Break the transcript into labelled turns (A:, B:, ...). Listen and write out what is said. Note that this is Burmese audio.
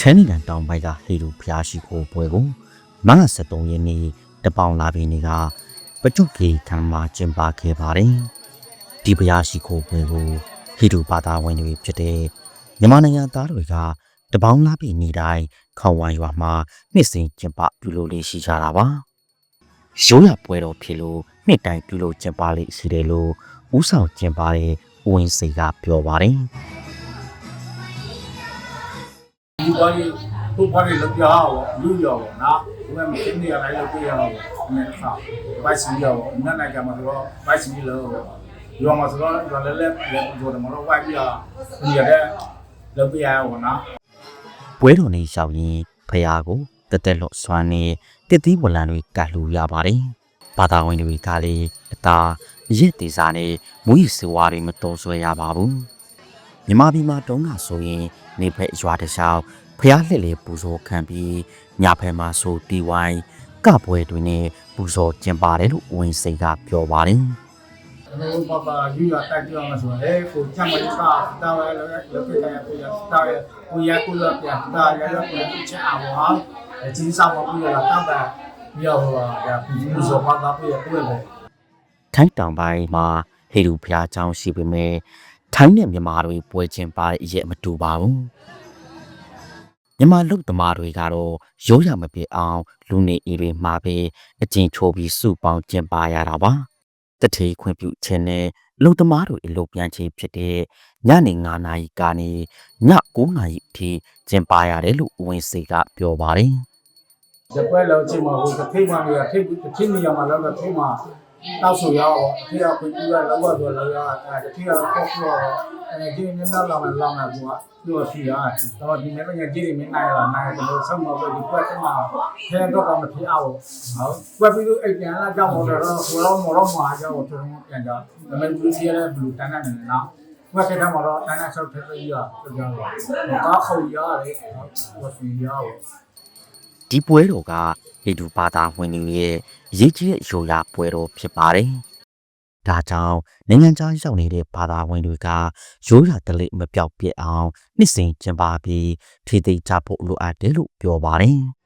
A: ထန်းနိုင်ငံတောင်ပိုင်းကဟေလူဖျားရှိခိုးပွဲကိုမတ်လ23ရက်နေ့တပေါင်လာပြီးနေ့ကပတုကေထံမှာကျင်းပခဲ့ပါတယ်။ဒီဖျားရှိခိုးပွဲကိုဟေလူဘာသာဝင်တွေဖြစ်တဲ့မြန်မာနိုင်ငံသားတွေကတပေါင်လာပြီးနေ့တိုင်းခေါဝိုင်းရွာမှာနှစ်စဉ်ကျင်းပပြုလုပ်လေးရှိကြတာပါ။ရိုးရပွဲတော်ဖြစ်လို့နှစ်တိုင်းပြုလုပ်ကျင်းပလေးရှိတယ်လို့ဦးဆောင်ကျင်းပတဲ့ဦးဝင်းစိတ်ကပြောပါတယ်။
B: ဒီဘာကြီးကိုဘာကြီးလောက်ရအောင်လူရောနော်ဒီမှာမင်းနေရလိုက်လောက်ပြရအောင်ဒီနေ့ခါဘိုက်စီရောနတ်နိုင်ကြမှာဆိုတော့ဘိုက်စီလောရောမှာဆိုတော့ရလဲလဲလဲဘောတယ်မလို့ဝိုက်ပြရဒီရတဲ့လောက်ပြရအောင်နော်
A: ပွဲတော်နေရောက်ရင်ဖះကိုတက်တက်လော့စွမ်းနေတစ်သီးဝလံတွေကတ်လူရပါတယ်။ဘာသာဝင်တွေကလည်းအသာရစ်သေးစားနဲ့မူရစဝါတွေမတော်ဆွဲရပါဘူး။ မြမပြည်မှာတုံးကဆိုရင် နေဖက်ရွာတစ်လျှောက်ဖះလှစ်လေးပူဇော်ခံပြီးညဖက်မှာဆိုတီဝိုင်းကပွဲတွင်နဲ့ပူဇော်ကျင်းပါတယ်လို့ဝင်းစိန်ကပြောပါတယ်။
B: ကျွန်တော်ဘာဘာယူရတိုက်ပြောမှာဆိုတော့အဲကိုချမ်းမလေးစားတာဝဲလောက်လောက်ပြရပြရတာရကိုရကိုလောက်ပြတာရရကိုချမ်းအောင်ဟာအချင်းစားမပြရတာတတ်တယ်ပြောပါဒါဘူးဇောပါတာပြရကိုလည်း
A: ထိုင်းတောင်ပိုင်းမှာဟေလူဘုရားကျောင်းရှိပေမဲ့ ထိုင်းနဲ့မြန်မာတွေပွဲချင်းပါတဲ့အရက်မတူပါဘူးမြန်မာလူသမားတွေကတော့ရိုးရမပြေအောင်လူနေအီတွေမှာပဲအကျဉ်ချိုးပြီးစုပေါင်းကျင်းပရတာပါတထေးခွင့်ပြုခြင်းနဲ့လူသမားတွေအလုပ်ပြန်ခြင်းဖြစ်တဲ့ညနေ9နာရီကနေည9နာရီအထိကျင်းပရတယ်လို့ဦးဝင်းစေကပြောပါတယ်
B: ဒီပွဲလောက်ချိန်မှာဟိုတစ်ထိမှနေရထိတစ်ထိနေရမှာလောက်တော့ထိမှ တောက်ဆိုရအောင်ထိရခွင့်ပြုရလောက်တော့လောက်ရအဲတစ်ထိကတော့ပေါ့ပေါ့အဲဒီနည်းနည်းလောက်မှလောက်မှကူကပြောရှိရတော့ဒီနေ့ကကြည့်နေနိုင်လားနိုင်တယ်ဆောင်းမလို့ဒီပွဲကမှခဲတော့ကမဖြစ်အောင်ဟုတ်ပွဲပြီးတော့အိမ်ပြန်လာကြောက်တော့တော့ဘောလုံးမော်တော့မှာကြောက်တော့ပြန်ကြဒါပေမဲ့ဘူးစီရတဲ့ဘလူးတန်းနေတယ်နော်ပွဲကတည်းကတော့တန်းနေဆောက်ထည့်ပြီးရပြောတော့ကားခုံရတယ်ဟုတ်ဆွေရအောင်
A: ဒီပွဲတော်ကဟိန္ဒူဘာသာဝင်တွေရဲ့အရေးကြီးတဲ့ရိုးရာပွဲတော်ဖြစ်ပါတယ်။ဒါကြောင့်နိုင်ငံခြားရောက်နေတဲ့ဘာသာဝင်တွေကရိုးရာဓလေ့မပြောက်ပြက်အောင်နှစ်စဉ်ကျင်းပပြီးထိသိကြဖို့လိုအပ်တယ်လို့ပြောပါတယ်။